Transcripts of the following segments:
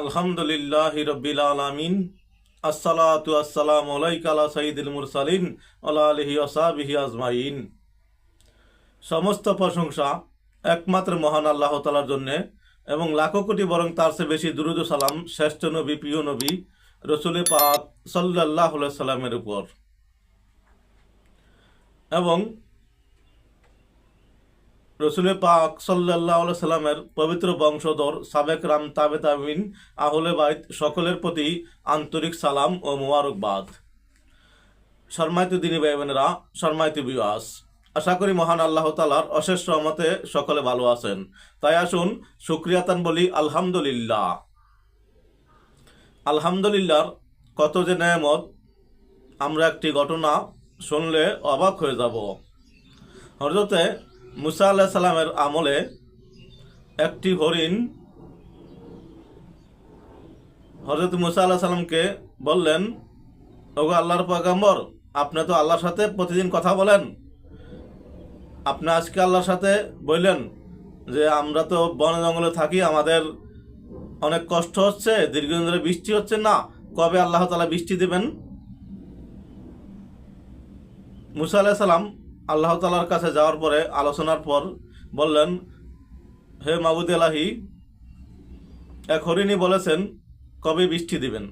আলহামদুলিল্লাহ রব্বিল আলামিন, আসসালাতু আসসালামু আলাইকা আলা সাইয়্যিদিল মুরসালিন, আলা আলিহি ওয়াসাবিহি আজমাইন। সমস্ত প্রশংসা একমাত্র মহান আল্লাহ তাআলার জন্য এবং লাখো কোটি বরং তার চেয়ে বেশি দুরুদ সালাম শ্রেষ্ঠ নবী, প্রিয় নবী রসুলে পাক আলাইহি সাল্লামের উপর। এবং রসুলের পাক সাল্লাহ সাল্লামের পবিত্র বংশধর সাবেক রাম তাবে তাবিন আহলে বাইত সকলের প্রতি আন্তরিক সালাম ও মোবারকবাদ। শর্মায়িত দিনী ভাই বোনেরা শর্মায়িত বিবাস আশা করি মহান আল্লাহ তালার অশেষ রহমতে সকলে ভালো আছেন। তাই আসুন সুক্রিয়াতান বলি, আলহামদুলিল্লাহ। আলহামদুলিল্লাহর কত যে নেয়ামত, আমরা একটি ঘটনা শুনলে অবাক হয়ে যাব। হজরতে মুসা আল্লাহ সাল্লামের আমলে একটি হরিণ হজরত মুসা আল্লাহ সাল্লামকে বললেন, ওগো আল্লাহর পয়গম্বর, আপনি তো আল্লাহর সাথে প্রতিদিন কথা বলেন। আপনি আজকে আল্লাহর সাথে বললেন যে, আমরা তো বন জঙ্গলে থাকি, আমাদের অনেক কষ্ট হচ্ছে, দীর্ঘদিন ধরে বৃষ্টি হচ্ছে না, কবে আল্লাহ তালা বৃষ্টি দেবেন? মুসা আলাহ সাল্লাম আল্লাহ তালার কাছে যাওয়ার পরে আলোচনার পর বললেন, হে মাবুদ এলাহি, এক হরিণী বলেছেন, কবে বৃষ্টি দিবেন?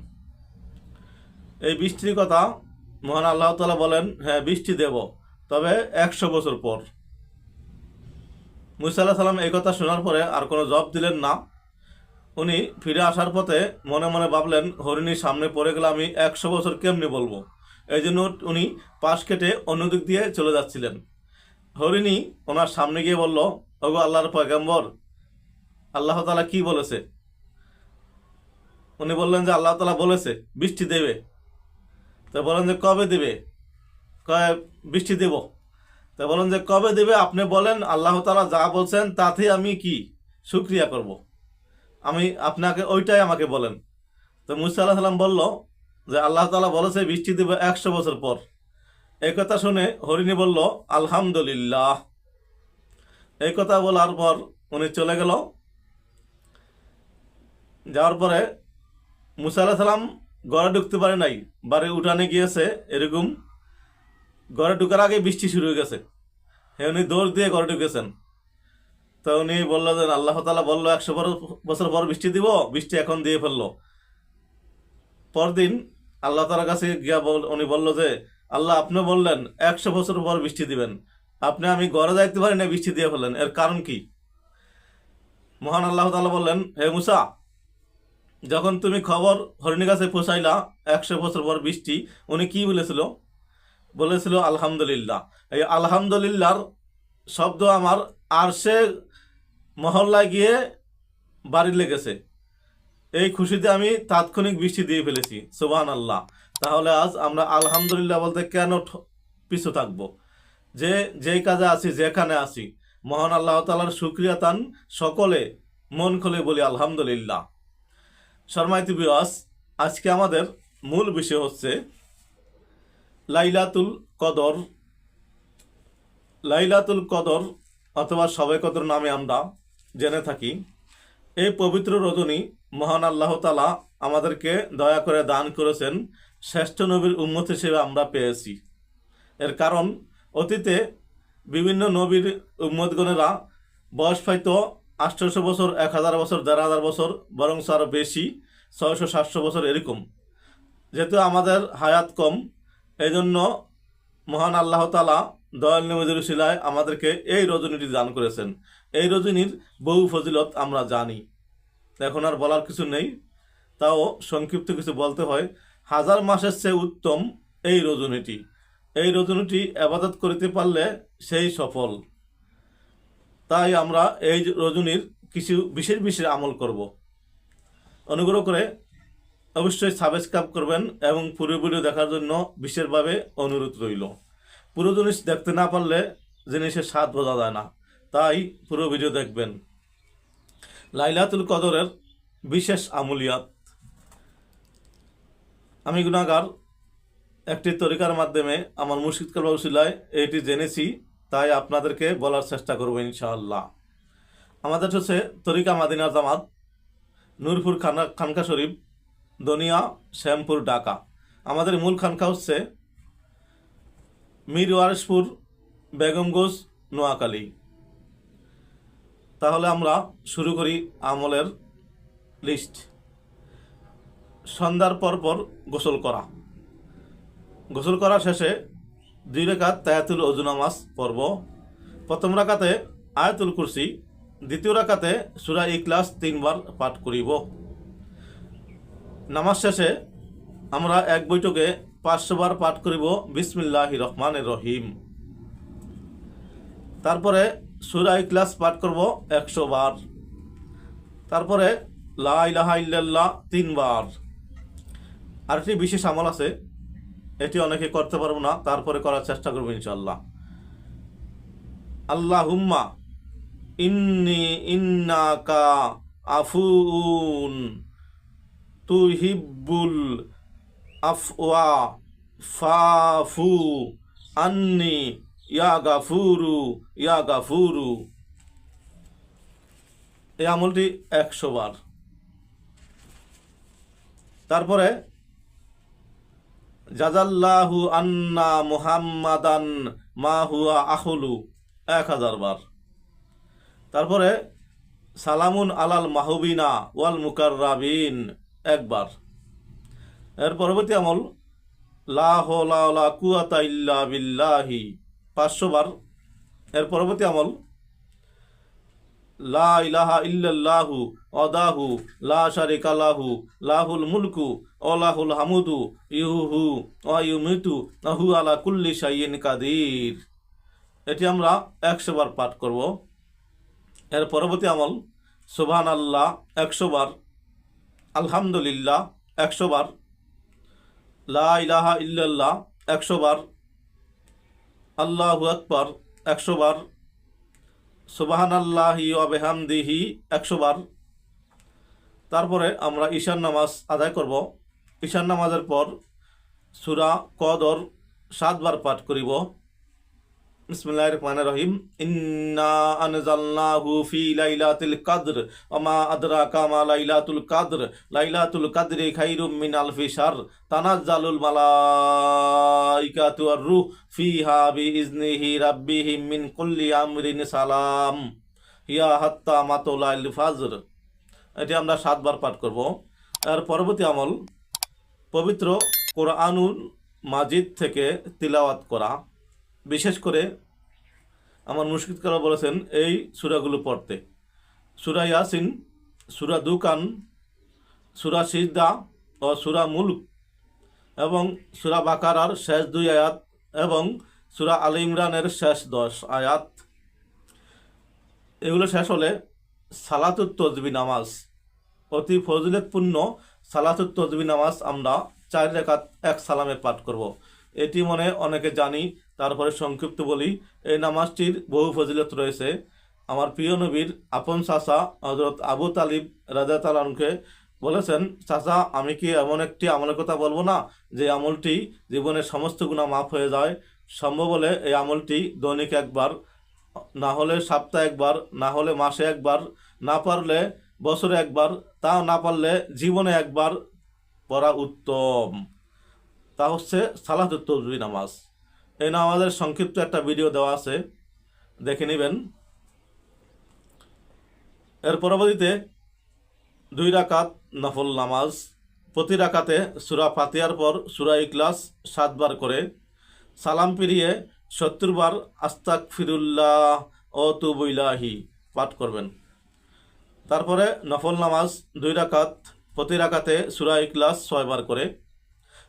এই বৃষ্টির কথা মহান আল্লাহ তালা বলেন হ্যাঁ বৃষ্টি দেব, তবে একশো বছর পর। মুসা আল্লাহ সাল্লাম এই কথা শোনার পরে আর কোনো জব দিলেন না। উনি ফিরে আসার পথে মনে মনে ভাবলেন, হরিণীর সামনে পড়ে গেলে আমি একশো বছর কেমনি বলব? এই জন্য উনি পাশ কেটে অন্যদিক দিয়ে চলে যাচ্ছিলেন। হরিণী ওনার সামনে গিয়ে বলল, ওগো আল্লাহর পয়গাম্বর, আল্লাহ তালা কি বলেছে? উনি বললেন যে, আল্লাহ তালা বলেছে, বৃষ্টি দেবে। তো বলেন যে, কবে দেবে? কয়, বৃষ্টি দেব। তো বলেন যে, কবে দেবে? আপনি বলেন, আল্লাহ তালা যা বলছেন, তাতে আমি কি সুক্রিয়া করব। আমি আপনাকে ওইটাই আমাকে বলেন। তো মুসা আল্লাহ সাল্লাম বলল যে আল্লাহ তালা বলেছে, বৃষ্টি দেবে একশো বছর পর। এই কথা শুনে হরিণী বলল, আলহামদুলিল্লাহ। এই কথা বলার পর উনি চলে গেল। যাওয়ার পরে মুসা সাল্লাম ঘরে ঢুকতে পারে নাই। বাড়ির উঠানে গিয়েছে, এরকম। ঘরে ঢুকার আগে বৃষ্টি শুরু হয়ে গেছে। হে উনি দৌড় দিয়ে ঘরে ঢুকেছেন। তো উনি বলল যে, আল্লাহ তালা বলল, একশো বছর পর বৃষ্টি দিব, বৃষ্টি এখন দিয়ে ফেলল। পরদিন আল্লাহ তালার কাছে গিয়া বল, উনি বলল যে, আল্লাহ আপনি বললেন, একশো বছর পর বৃষ্টি দিবেন। আপনি আমি ঘরে যাইতে পারি না বৃষ্টি দিয়ে ফেললেন। এর কারণ কি? মহান আল্লাহ তালা বললেন, হে মুসা, যখন তুমি খবর হরিণী কাছে পৌঁছাইলা, একশো বছর পর বৃষ্টি, উনি কি বলেছিল? বলেছিল, আলহামদুলিল্লাহ। এই আলহামদুলিল্লাহর শব্দ আমার আর সে মহল্লায় গিয়ে বাড়ি লেগেছে। এই খুশিতে আমি তাৎক্ষণিক বৃষ্টি দিয়ে ফেলেছি সুবাহান আল্লাহ তাহলে আজ আমরা আলহামদুলিল্লাহ বলতে কেন পিছু থাকব? যে যেই কাজে আছি, যেখানে আছি, মহান আল্লাহ তালার সুক্রিয়া তান সকলে মন খুলে বলি আলহামদুলিল্লাহ। শর্মাইতি বিওয়াস আজকে আমাদের মূল বিষয় হচ্ছে লাইলাতুল কদর। লাইলাতুল কদর অথবা সবে কদর নামে আমরা জেনে থাকি। এই পবিত্র রজনী মহান আল্লাহ তালা আমাদেরকে দয়া করে দান করেছেন। শ্রেষ্ঠ নবীর উন্মত হিসেবে আমরা পেয়েছি। এর কারণ, অতীতে বিভিন্ন নবীর উম্মতগণেরা বয়স হয়তো আঠারোশো বছর, এক হাজার বছর, দেড় হাজার বছর বরং আরও বেশি, ছয়শো, সাতশো বছর এরকম। যেহেতু আমাদের হায়াত কম এই জন্য মহান আল্লাহ তালা দয়াল নবীদের শিলায় আমাদেরকে এই রজনীটি দান করেছেন। এই রজনীর বহু ফজিলত আমরা জানি। এখন আর বলার কিছু নেই। তাও সংক্ষিপ্ত কিছু বলতে হয়। হাজার মাসের চেয়ে উত্তম এই রজনীটি। এই রজনীটি আবাদত করিতে পারলে সেই সফল। তাই আমরা এই রজনীর কিছু বিশেষ বিশেষ আমল করব। অনুগ্রহ করে অবশ্যই সাবস্ক্রাইব করবেন এবং পুরো ভিডিও দেখার জন্য বিশেষভাবে অনুরোধ রইল। পুরো জিনিস দেখতে না পারলে জিনিসের স্বাদ বোঝা যায় না। তাই পুরো ভিডিও দেখবেন। লাইলাতুল কদরের বিশেষ আমলিয়াত। আমি গুণাগার একটি তরিকার মাধ্যমে আমার মুর্শিদ কালবা উসিলায় এটি জেনেছি, তাই আপনাদেরকে বলার চেষ্টা করব ইনশাআল্লাহ। আমাদের হচ্ছে তরিকা মাদিনা জামাত, নূরপুর খানা, খানকা শরীফ, দনিয়া, শ্যামপুর, ঢাকা। আমাদের মূল খানকা হচ্ছে মীর ওয়ারেশপুর বেগমগঞ্জ নোয়াখালী। তাহলে আমরা শুরু করি আমলের লিস্ট সন্ধ্যার পর পর গোসল করা। গোসল করা শেষে দুই রেখাত তায়াতুল অজু পড়ব। প্রথম রাকাতে আয়াতুল কুরসি, দ্বিতীয় রাকাতে সুরা ইকলাস তিনবার পাঠ করিব। নামাজ শেষে আমরা এক বৈঠকে পাঁচশো বার পাঠ করিব বিসমিল্লাহ রহমান রহিম। তারপরে সুরা ইকলাস পাঠ করব একশো বার। তারপরে লা ইলাহা ইল্লাল্লাহ তিনবার। আরেকটি বিশেষ আমল আছে, এটি অনেকে করতে পারব না, তারপরে করার চেষ্টা করব ইনশাল্লাহ আল্লাহ হুম্মা ইন্নি ইন্নাকা আফুন তুহিব্বুল আফওয়া ফাফু আন্নি ইয়া গাফুরু ইয়া গাফুরু। এই আমলটি একশো বার। তারপরে, জাজাল্লাহু আন্না মুহাম্মাদান মা হুয়া আহলু এক হাজার বার। তারপরে, সালামুন আলাল মাহবিনা ওয়াল মুকাররাবিন একবার এর পরবর্তী আমল, লা হলা কুয়াতা ইল্লা বিল্লাহি। পাঁচশো বার এর পরবর্তী আমল, লা ইলাহা ইল্লাল্লাহু অদাহু লা শারিকা লাহু, লাহুল মুলকু অলাহুল হামুদু ইহুহু অয়ুমিতু নাহু আলা কুল্লি শাইইন কাদির। এটি আমরা একশো বার পাঠ করব। এর পরবর্তী আমল সুবহান আল্লাহ একশো বার, আলহামদুলিল্লাহ, একশো বার, লা ইলাহা ইল্লাল্লাহ, একশো বার আল্লাহু আকবর, একশো বার। সুবাহান আল্লাহি আবেহামদিহি একশো বার। তারপরে আমরা ঈশান নামাজ আদায় করব। ঈশান নামাজের পর সুরা কদর সাতবার পাঠ করিব। বিসমিল্লাহির রহমানির রহিম। ইন্না আনজালনাহু ফি লাইলাতিল কদর ওমা আদরাকা মা লাইলাতুল কদর। লাইলাতুল কদরি খাইরুম মিন আলফি শার। তানাজ্জালুল মালাইকাতু ওয়ার রূহ ফিহা বিইজনিহি রাব্বিহিম মিন কুল্লি আমরিন সালাম। হিয়া হাত্তা মাতুলাইল ফাজর। এটি আমরা সাতবার পাঠ করব। আর পরবর্তী আমল, পবিত্র কোরআনুল মাজিদ থেকে তিলাওয়াত করা। বিশেষ করে আমার মুশকিদ করা বলেছেন, এই সুরাগুলো পড়তে। সুরা ইয়াসিন, সুরা দুকান, সুরা সিজদা ও সুরা মুলক এবং সুরা বাকারার শেষ দুই আয়াত এবং সুরা আল ইমরানের শেষ দশ আয়াত। এগুলো শেষ হলে সালাতুত তজবি নামাজ, অতি ফজিলতপূর্ণ সালাতুত তজবি নামাজ আমরা চার রেখাত এক সালামে পাঠ করব। এটি মনে অনেকে জানি, তারপরে সংক্ষিপ্ত বলি, এই নামাজটির বহু ফজিলত রয়েছে। আমার প্রিয় নবীর আপন চাচা হজরত আবু তালিব রাজা তালানকে বলেছেন, চাচা, আমি কি এমন একটি আমলের কথা বলব না, যে আমলটি জীবনের সমস্ত গুণা মাফ হয়ে যায়? সম্ভব হলে এই আমলটি দৈনিক একবার, না হলে সপ্তাহে একবার, না হলে মাসে একবার, না পারলে বছরে একবার তাও না পারলে জীবনে একবার পড়া উত্তম। তা হচ্ছে সালাতুত তজবি নামাজ। এই নামাজের সংক্ষিপ্ত একটা ভিডিও দেওয়া আছে, দেখে নেবেন। এর পরবর্তীতে দুই রাকাত নফল নামাজ, প্রতি রাকাতে সুরা ফাতিয়ার পর সুরা ইকলাস সাতবার করে সালাম ফিরিয়ে সত্তর বার আস্তাক ফিরুল্লাহ ও তুবইলাহি পাঠ করবেন। তারপরে নফল নামাজ দুই রাকাত, প্রতি রাকাতে সুরা ইকলাস ছয়বার করে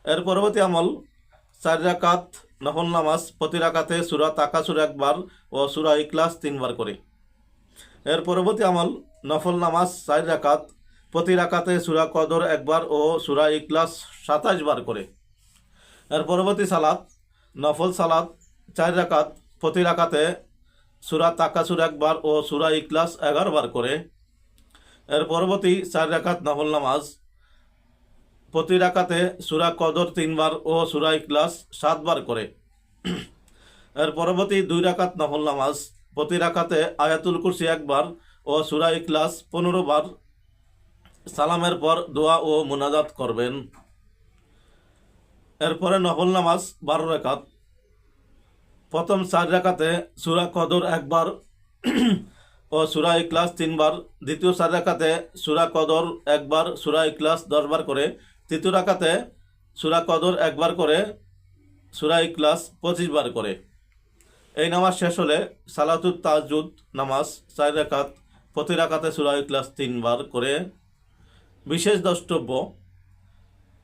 এর পরবর্তী আমল চার রাকাত নফল নামাজ প্রতি রাকাতে সুরা তাকাসুর একবার ও সুরা ইকলাস তিনবার করে। এর পরবর্তী আমল নফল নামাজ চার রাকাত প্রতি রাকাতে সুরা কদর একবার ও সুরা ইকলাস সাতাশ বার করে। এর পরবর্তী সালাত নফল সালাত চার রাকাত প্রতি রাকাতে সুরা তাকাসুর একবার ও সুরা ইকলাস এগারো বার করে। এর পরবর্তী চার রাকাত নফল নামাজ প্রতি রাকাতে সুরা কদর তিনবার ও সুরা ইকলাস সাতবার করে। এর পরবর্তী দুই রাকাত নফল নামাজ, প্রতি রাকাতে আয়াতুল কুরসি একবার ও সুরা ইকলাস পনেরো বার সালামের পর দোয়া ও মোনাজাত করবেন। এরপরে নফল নামাজ বারো রেখাত প্রথম চার রেখাতে সুরা কদর একবার ও সুরা ইকলাস তিনবার। দ্বিতীয় চার রেখাতে সুরা কদর একবার, সুরা ইকলাস দশবার করে তৃতীয় রাখাতে সুরা কদর একবার করে, সুরা ইকলাস পঁচিশ বার করে। এই নামাজ শেষ হলে সালাতুত তাজুদ নামাজ চার রাকাত, প্রতি রাকাতে সুরা ইকলাস তিনবার করে। বিশেষ দ্রষ্টব্য,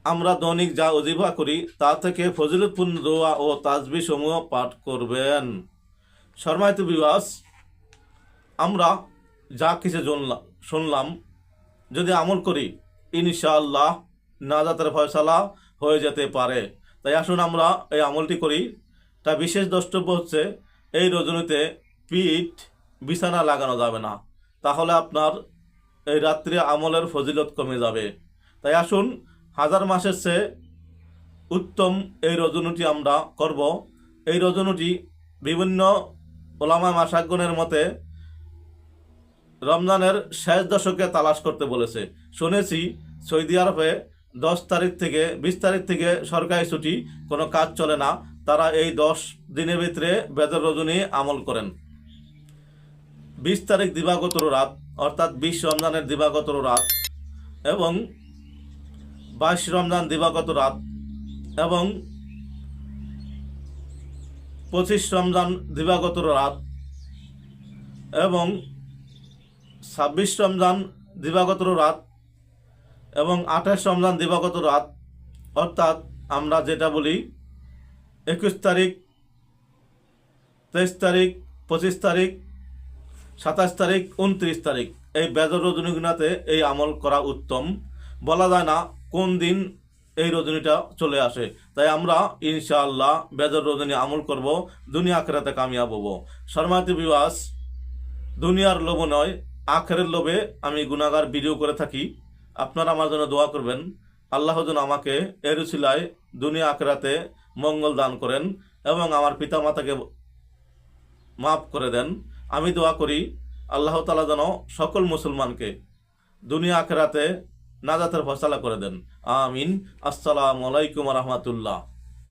আমরা দৈনিক যা অজিফা করি, তা থেকে ফজিলতপূর্ণ দোয়া ও তাজবি সমূহ পাঠ করবেন। শর্মায়িত বিবাস আমরা যা কিছু শুনলাম, যদি আমল করি, ইনশাআল্লাহ নাজাতের ফয়সালা হয়ে যেতে পারে। তাই আসুন আমরা এই আমলটি করি। তা বিশেষ দ্রষ্টব্য হচ্ছে, এই রজনীতে পিঠ, বিছানা লাগানো যাবে না। তাহলে আপনার এই রাত্রি আমলের ফজিলত কমে যাবে। তাই আসুন, হাজার মাসের চেয়ে উত্তম এই রজনীটি আমরা করব। এই রজনীটি বিভিন্ন ওলামা মাসাগুনের মতে রমজানের শেষ দশকে তালাশ করতে বলেছে। শুনেছি সৌদি আরবে দশ তারিখ থেকে, বিশ তারিখ থেকে সরকারি ছুটি, কোনো কাজ চলে না। তারা এই দশ দিনের ভিতরে বেদর রজনী আমল করেন। বিশ তারিখ দিবাগত রাত, অর্থাৎ বিশ রমজানের দিবাগত রাত এবং বাইশ রমজান দিবাগত রাত এবং পঁচিশ রমজান দিবাগত রাত এবং ছাব্বিশ রমজান দিবাগত রাত এবং আঠাশ রমজান দিবাগত রাত, অর্থাৎ আমরা যেটা বলি, একুশ তারিখ, তেইশ তারিখ, পঁচিশ তারিখ, সাতাশ তারিখ, উনত্রিশ তারিখ। এই বেজর রজনীগুনাতে এই আমল করা উত্তম। বলা যায় না কোন দিন এই রজনীটা চলে আসে। তাই আমরা ইনশাআল্লাহ বেজর রজনী আমল করব, দুনিয়া আখেরাতে কামিয়াব হব। শর্মাতি বিবাস দুনিয়ার লোভ নয়, আখেরের লোভে আমি গুনাগার ভিডিও করে থাকি। আপনারা আমার জন্য দোয়া করবেন। আল্লাহ যেন আমাকে এরুসিলায় দুনিয়া আখরাতে মঙ্গল দান করেন এবং আমার পিতামাতাকে মাফ করে দেন। আমি দোয়া করি, আল্লাহ তালা যেন সকল মুসলমানকে দুনিয়া আখেরাতে নাজাতের ফসলা করে দেন। আমিন। আসসালামু আলাইকুম রহমতুল্লাহ।